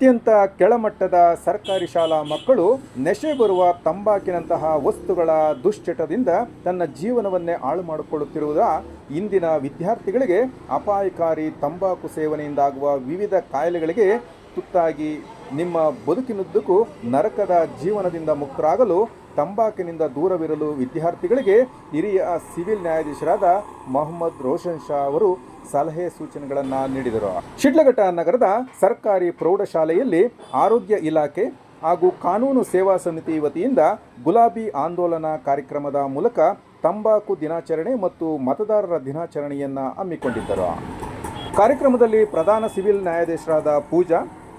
ಅತ್ಯಂತ ಕೆಳಮಟ್ಟದ ಸರ್ಕಾರಿ ಶಾಲಾ ಮಕ್ಕಳು ನೆಶೆ ಬರುವ ತಂಬಾಕಿನಂತಹ ವಸ್ತುಗಳ ದುಶ್ಚಟದಿಂದ ತನ್ನ ಜೀವನವನ್ನೇ ಹಾಳು ಮಾಡಿಕೊಳ್ಳುತ್ತಿರುವುದ ಇಂದಿನ ವಿದ್ಯಾರ್ಥಿಗಳಿಗೆ ಅಪಾಯಕಾರಿ ತಂಬಾಕು ಸೇವನೆಯಿಂದಾಗುವ ವಿವಿಧ ಕಾಯಿಲೆಗಳಿಗೆ ತುತ್ತಾಗಿ ನಿಮ್ಮ ಬದುಕಿನುದ್ದಕ್ಕೂ ನರಕದ ಜೀವನದಿಂದ ಮುಕ್ತರಾಗಲು ತಂಬಾಕಿನಿಂದ ದೂರವಿರಲು ವಿದ್ಯಾರ್ಥಿಗಳಿಗೆ ಹಿರಿಯ ಸಿವಿಲ್ ನ್ಯಾಯಾಧೀಶರಾದ ಮೊಹಮ್ಮದ್ ರೋಷನ್ ಶಾ ಅವರು ಸಲಹೆ ಸೂಚನೆಗಳನ್ನು ನೀಡಿದರು. ಶಿಡ್ಲಘಟ್ಟ ನಗರದ ಸರ್ಕಾರಿ ಪ್ರೌಢಶಾಲೆಯಲ್ಲಿ ಆರೋಗ್ಯ ಇಲಾಖೆ ಹಾಗೂ ಕಾನೂನು ಸೇವಾ ಸಮಿತಿ ವತಿಯಿಂದ ಗುಲಾಬಿ ಆಂದೋಲನ ಕಾರ್ಯಕ್ರಮದ ಮೂಲಕ ತಂಬಾಕು ದಿನಾಚರಣೆ ಮತ್ತು ಮತದಾರರ ದಿನಾಚರಣೆಯನ್ನು ಹಮ್ಮಿಕೊಂಡಿದ್ದರು. ಕಾರ್ಯಕ್ರಮದಲ್ಲಿ ಪ್ರಧಾನ ಸಿವಿಲ್ ನ್ಯಾಯಾಧೀಶರಾದ ಪೂಜಾ,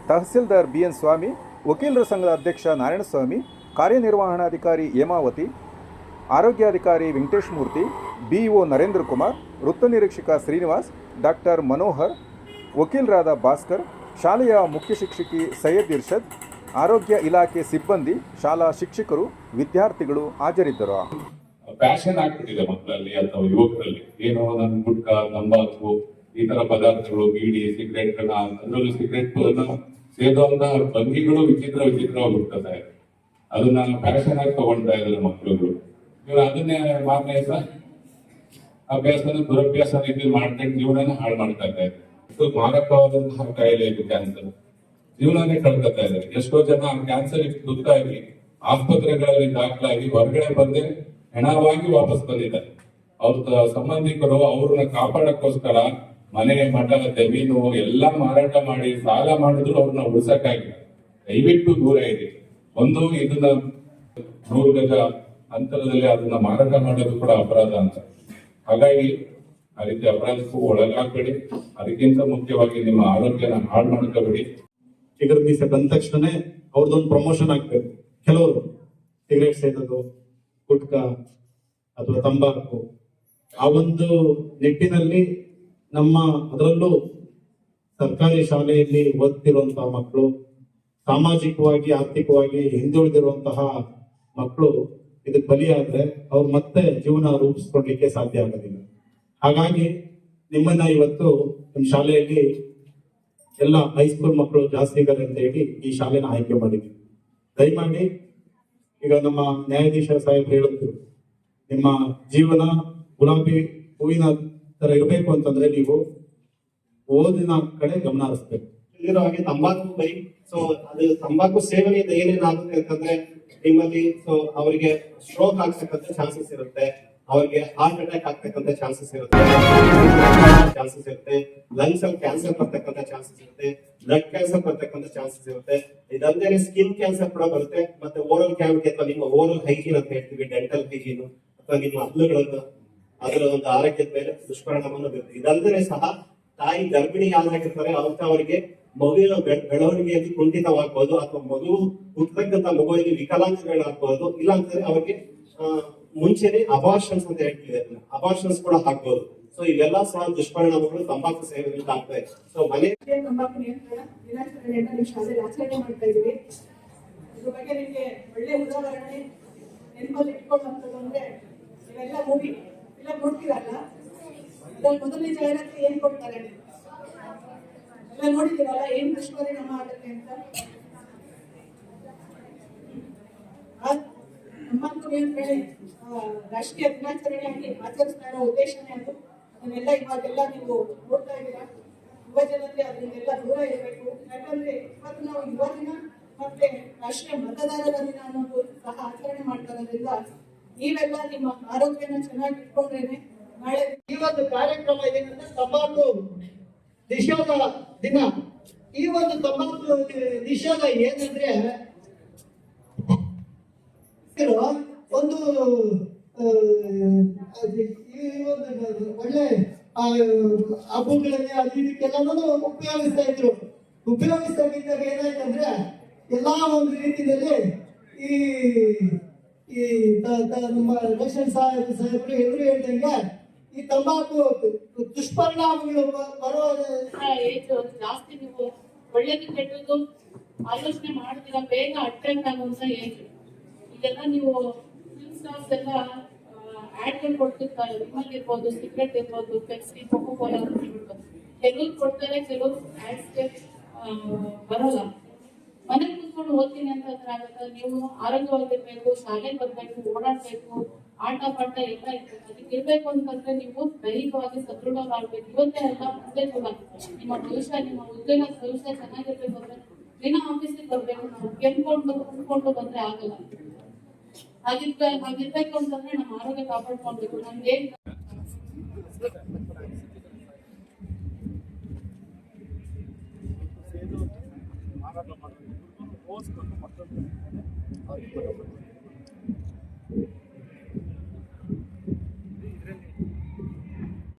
ತಹಸೀಲ್ದಾರ್ ಬಿ ಎನ್ ಸ್ವಾಮಿ, ವಕೀಲರ ಸಂಘದ ಅಧ್ಯಕ್ಷ ನಾರಾಯಣಸ್ವಾಮಿ, ಕಾರ್ಯನಿರ್ವಹಣಾಧಿಕಾರಿ ಹೇಮಾವತಿ, ಆರೋಗ್ಯಾಧಿಕಾರಿ ವೆಂಕಟೇಶ್ ಮೂರ್ತಿ, ಬಿಇಒ ನರೇಂದ್ರ ಕುಮಾರ್, ವೃತ್ತ ನಿರೀಕ್ಷಕ ಶ್ರೀನಿವಾಸ್ ಡಾಕ್ಟರ್ ಮನೋಹರ್, ವಕೀಲರಾದ ಭಾಸ್ಕರ್, ಶಾಲೆಯ ಮುಖ್ಯ ಶಿಕ್ಷಕಿ ಸೈಯದ್ ಇರ್ಷದ್, ಆರೋಗ್ಯ ಇಲಾಖೆ ಸಿಬ್ಬಂದಿ, ಶಾಲಾ ಶಿಕ್ಷಕರು, ವಿದ್ಯಾರ್ಥಿಗಳು ಹಾಜರಿದ್ದರು. ಫ್ಯಾಷನ್ ಆಗ್ಬಿಟ್ಟಿದೆ ಮಕ್ಕಳಲ್ಲಿ ಅಥವಾ ಯುವಕರಲ್ಲಿ. ಏನೋ ನನ್ನ ಗುಟ್ಕ, ತಂಬಾಕು, ಈ ತರ ಪದಾರ್ಥಗಳು, ಬೀಡಿ ಸಿಗರೆಟ್ ಅದರಲ್ಲೂ ಸಿಗರೆಟ್ ಸೇದುವಂತ ಭಂಗಿಗಳು ವಿಚಿತ್ರ ವಿಚಿತ್ರವಾಗಿ ಅದನ್ನ ಫ್ಯಾಷನ್ ಆಗಿ ತಗೊಳ್ತಾ ಇದ್ದಾರೆ ಮಕ್ಕಳುಗಳು. ಇವ್ರು ಅದನ್ನೇ ಮಾರನೇ ದಿವಸ ಅಭ್ಯಾಸನ ದುರಭ್ಯಾಸ ರೀತಿ ಮಾಡ್ಕೊಂಡು ಜೀವನನ ಹಾಳು ಮಾಡ್ತಾ ಇದ್ದಾರೆ ಇದು ಮಾರಕವಾದಂತಹ ಕಾಯಿಲೆ ಇದು ಕ್ಯಾನ್ಸರ್ ಜೀವನನೇ ಕಳ್ಕೊತಾ ಇದ್ದಾರೆ. ಎಷ್ಟೋ ಜನ ಕ್ಯಾನ್ಸರ್ ತುತ್ತಾಗಿ ಆಸ್ಪತ್ರೆಗಳಲ್ಲಿ ದಾಖಲಾಗಿ ಹೊರಗಡೆ ಬಂದೆ ಹೆಣವಾಗಿ ವಾಪಸ್ ಬಂದಿದ್ದಾರೆ. ಅವ್ರ ಸಂಬಂಧಿಕರು ಅವ್ರನ್ನ ಕಾಪಾಡಕ್ಕೋಸ್ಕರ ಮನೆ ಮಠ ಜಮೀನು ಎಲ್ಲ ಮಾರಾಟ ಮಾಡಿ ಸಾಲ ಮಾಡಿದ್ರು ಅವ್ರನ್ನ ಉಳಿಸಕ್ಕಾಗಿಲ್ಲ. ದಯವಿಟ್ಟು ದೂರ ಇದೆ ಒಂದು ಇದನ್ನ ನೂರು ಅಂತರದಲ್ಲಿ ಅದನ್ನ ಮಾರಾಟ ಮಾಡೋದು ಕೂಡ ಅಪರಾಧ ಅಂತ. ಹಾಗಾಗಿ ಆ ರೀತಿ ಅಪರಾಧಕ್ಕೂ ಒಳಗಾಗಬೇಡಿ. ಅದಕ್ಕಿಂತ ಮುಖ್ಯವಾಗಿ ನಿಮ್ಮ ಆರೋಗ್ಯನ ಹಾಳು ಮಾಡ್ಕೋಬೇಡಿ. ಚಿಗರ್ ಮೀಸೆ ಬಂದ ತಕ್ಷಣ ಅವ್ರದ್ದೊಂದು ಪ್ರಮೋಷನ್ ಆಗ್ಬೇಕು. ಕೆಲವರು ಸಿಗರೇಟ್ ಸೇದೋದು, ಗುಟ್ಕ ಅಥವಾ ತಂಬಾಕು. ಆ ಒಂದು ನಿಟ್ಟಿನಲ್ಲಿ ನಮ್ಮ ಅದರಲ್ಲೂ ಸರ್ಕಾರಿ ಶಾಲೆಯಲ್ಲಿ ಓದ್ತಿರುವಂತಹ ಮಕ್ಕಳು ಸಾಮಾಜಿಕವಾಗಿ, ಆರ್ಥಿಕವಾಗಿ ಹಿಂದುಳಿದಿರುವಂತಹ ಮಕ್ಕಳು ಇದಕ್ಕೆ ಬಲಿಯಾದ್ರೆ ಅವ್ರು ಮತ್ತೆ ಜೀವನ ರೂಪಿಸ್ಕೊಡ್ಲಿಕ್ಕೆ ಸಾಧ್ಯ ಆಗೋದಿಲ್ಲ. ಹಾಗಾಗಿ ನಿಮ್ಮನ್ನ ಇವತ್ತು ನಿಮ್ಮ ಶಾಲೆಯಲ್ಲಿ ಎಲ್ಲ ಹೈಸ್ಕೂಲ್ ಮಕ್ಕಳು ಜಾಸ್ತಿ ಇದ್ದಾರೆ ಅಂತ ಹೇಳಿ ಈ ಶಾಲೆನ ಆಯ್ಕೆ ಮಾಡಿದ್ವಿ. ದಯಮಾಡಿ ಈಗ ನಮ್ಮ ನ್ಯಾಯಾಧೀಶ ಸಾಹೇಬ್ ಹೇಳಿದ್ರು ನಿಮ್ಮ ಜೀವನ ಗುಲಾಬಿ ಹೂವಿನ ತರ ಇರಬೇಕು ಅಂತಂದ್ರೆ ನೀವು ಓದಿನ ಕಡೆ ಗಮನ ಹರಿಸ್ಬೇಕು. ತಂಬಾಕು ಬೈ ಸೊ ಅದು ತಂಬಾಕು ಸೇವನೆಯಿಂದ ಏನೇನಾಗುತ್ತೆ ಅಂತಂದ್ರೆ ನಿಮ್ಮಲ್ಲಿ ಸೊ ಅವರಿಗೆ ಸ್ಟ್ರೋಕ್ ಆಗ್ತಕ್ಕಂಥ ಚಾನ್ಸಸ್ ಇರುತ್ತೆ. ಅವರಿಗೆ ಹಾರ್ಟ್ ಅಟ್ಯಾಕ್ ಆಗ್ತಕ್ಕಂಥ ಚಾನ್ಸಸ್ ಇರುತ್ತೆ. ಚಾನ್ಸಸ್ ಇರುತ್ತೆ. ಲಂಗ್ಸ್ ಅಲ್ಲಿ ಕ್ಯಾನ್ಸರ್ ಬರ್ತಕ್ಕಂಥ ಚಾನ್ಸಸ್ ಇರುತ್ತೆ. ಬ್ಲಡ್ ಕ್ಯಾನ್ಸರ್ ಬರ್ತಕ್ಕಂಥ ಚಾನ್ಸಸ್ ಇರುತ್ತೆ. ಇದಲ್ಲದೆ ಸ್ಕಿನ್ ಕ್ಯಾನ್ಸರ್ ಕೂಡ ಬರುತ್ತೆ. ಮತ್ತೆ ಓರಲ್ ಕ್ಯಾವಿಟಿ ಅಥವಾ ನಿಮ್ಮ ಓರಲ್ ಹೈಜೀನ್ ಅಂತ ಹೇಳ್ತೀವಿ ಡೆಂಟಲ್ ಹೈಜೀನ್ ಅಥವಾ ನಿಮ್ಮ ಹಲ್ಲುಗಳನ್ನು, ಅದರ ಒಂದು ಆರೋಗ್ಯದ ಮೇಲೆ ದುಷ್ಪರಿಣಾಮವನ್ನು ಬೀರುತ್ತೆ. ಇದಲ್ಲದೆ ಸಹ ತಾಯಿ ಗರ್ಭಿಣಿ ಯಾರಾಗಿರ್ತಾರೆ ಅಂತ ಅವರಿಗೆ ಮಗುವಿನ ಬೆಳವಣಿಗೆಯಲ್ಲಿ ಕುಂಠಿತವಾಗ್ಬೋದು ಅಥವಾ ಮಗು ಹುಟ್ಟತಕ್ಕಂತ ಮಗುವಿಗೆ ವಿಕಲಾಂಗಗಳಾಗ್ಬೋದು, ಇಲ್ಲ ಅಂತಂದ್ರೆ ಅವರಿಗೆ ಮುಂಚೆನೆ ಅಬಾರ್ಷನ್ಸ್ ಅಂತ ಹೇಳ್ತಿದೆ ಅಬಾರ್ಷನ್ಸ್ ಕೂಡ ಹಾಕ್ಬೋದು. ಸೊ ಇವೆಲ್ಲ ಸಹ ದುಷ್ಪರಿಣಾಮಗಳು ತಂಬಾಕು ಸೇವನೆಯಿಂದ ಆಗ್ತಾ ಇದೆ. ಸೊ ಮನೆ ತಂಬಾಕು ನಿಯಂತ್ರಣ ಮಾಡ್ತಾ ನಿಮಗೆ ಒಳ್ಳೆ ಉದಾಹರಣೆ ನೆನಪಲ್ಲಿ ಅಂದ್ರೆ ಇವೆಲ್ಲ ಮೂವಿ ಎಲ್ಲ ನೋಡ್ತೀರಲ್ಲ ಇದ್ರಲ್ಲಿ ಮೊದಲನೇ ಜಾಹೀರಾತು ಏನ್ ಕೊಡ್ತಾರೆ? ಎಲ್ಲ ನೋಡಿದ್ದೀರಲ್ಲ ಏನ್ ನಮ್ಮ ಆಗುತ್ತೆ ಅಂತ? ಆ ತಂಬಾಕು ಹೇಳಿ ರಾಷ್ಟ್ರೀಯ ದಿನಾಚರಣೆಯಾಗಿ ಆಚರಿಸ್ತಾ ಇರೋ ಉದ್ದೇಶನೇ ಅದು. ಅದನ್ನೆಲ್ಲ ಇವಾಗೆಲ್ಲ ನೀವು ನೋಡ್ತಾ ಇದ್ದೀರಾ? ಯುವ ಜನತೆ ಅದನ್ನೆಲ್ಲ ದೂರ ಇರಬೇಕು. ಯಾಕಂದ್ರೆ ಇವತ್ತು ನಾವು ಯುವ ದಿನ ಮತ್ತೆ ರಾಷ್ಟ್ರೀಯ ಮತದಾರರ ದಿನ ಅನ್ನೋದು ಸಹ ಆಚರಣೆ ಮಾಡ್ತಾ ಇರೋದ್ರಿಂದ ನೀವೆಲ್ಲ ನಿಮ್ಮ ಆರೋಗ್ಯನ ಚೆನ್ನಾಗಿ ಇಟ್ಕೊಂಡ್ರೇನೆ ನಾಳೆ ಈ ಒಂದು ಕಾರ್ಯಕ್ರಮ ಏನಂದ್ರೆ ತಂಬಾಕು ನಿಷೇಧ ದಿನ. ಈ ಒಂದು ತಂಬಾಕು ನಿಷೇಧ ಏನಂದ್ರೆ ಒಂದು ಈ ಒಂದು ಒಳ್ಳೆ ಹಬ್ಬಗಳಲ್ಲಿ ಅದು ಇದಕ್ಕೆಲ್ಲನೂ ಉಪಯೋಗಿಸ್ತಾ ಇದ್ರು. ಉಪಯೋಗಿಸ್ತಾ ಇದ್ದಾಗ ಏನಾಯ್ತಂದ್ರೆ, ಎಲ್ಲಾ ಒಂದು ರೀತಿಯಲ್ಲಿ ಈ ಈ ನಮ್ಮ ಸಾಹೇಬ್ ಸಾಹೇಬರು ಎದುರು ಹೇಳ್ದಂಗೆ ಈ ತಂಬಾಕು ದುಷ್ಪರಿಣಾಮಗಳು ಬರೋ ಜಾಸ್ತಿ ನೀವು ಒಳ್ಳೇದು ಕೆಟ್ಟದ್ದು ಆಲೋಚನೆ ಮಾಡ್ತೀರಾ ಬೇಗ ಅಟ್ರಾಕ್ಟ್ ಆಗುವಂತ ಏಜ್. ಇದೆಲ್ಲ ನೀವು ಸ್ಟಾರ್ಸ್ ಎಲ್ಲ ಆಡ್ಗಳು ಕೊಡ್ತಿರ್ತಾರೆ. ವಿಮಲ್ ಇರ್ಬೋದು ಸಿಗರೆಟ್ ಇರ್ಬೋದು ಪೆಪ್ಸಿ ಕೋಕೋ ಕೋಲಾ ಕೆಲವ್ರು ಕೊಡ್ತಾರೆ, ಕೆಲವ್ರು ಆಡ್ಸ್ಗೆ ಬರೋಲ್ಲ. ಮನೇಲಿ ಕೂತ್ಕೊಂಡು ಓದ್ತೀನಿ ಅಂತ ಆಗತ್ತ? ನೀವು ಆರೋಗ್ಯವಾಗಿರ್ಬೇಕು, ಶಾಲೆಗೆ ಬರ್ಬೇಕು, ಓಡಾಡ್ಬೇಕು ಆಟ ಪಾಠ ಎಲ್ಲ ಇರ್ಬೇಕು ಅದಕ್ಕೆ ಇರ್ಬೇಕು ಅಂತಂದ್ರೆ ನೀವು ದೈಹಿಕವಾಗಿ ಸದೃಢವಾಗಬೇಕು ಇವತ್ತೇ ಅಲ್ಲ, ಮುಂದೆ ನಿಮ್ಮ ಭವಿಷ್ಯ, ನಿಮ್ಮ ಉದ್ಯೋಗ ಭವಿಷ್ಯ ಚೆನ್ನಾಗಿರ್ಬೇಕು ಅಂದ್ರೆ ದಿನ ಆಫೀಸಿಗೆ ಬರ್ಬೇಕು ನಾವು ಕೆಂದ್ಕೊಂಡು ಕುತ್ಕೊಂಡು ಬಂದ್ರೆ ಆಗಲ್ಲ. ಹಾಗಿದ್ರೆ ಹಾಗಿರ್ಬೇಕು ಅಂತಂದ್ರೆ ನಮ್ಮ ಆರೋಗ್ಯ ಕಾಪಾಡ್ಕೊಳ್ಬೇಕು. ನಮ್ಗೆ ಮಾರಾಟ ಮಾಡೋದು. ಮತ್ತೊಂದು.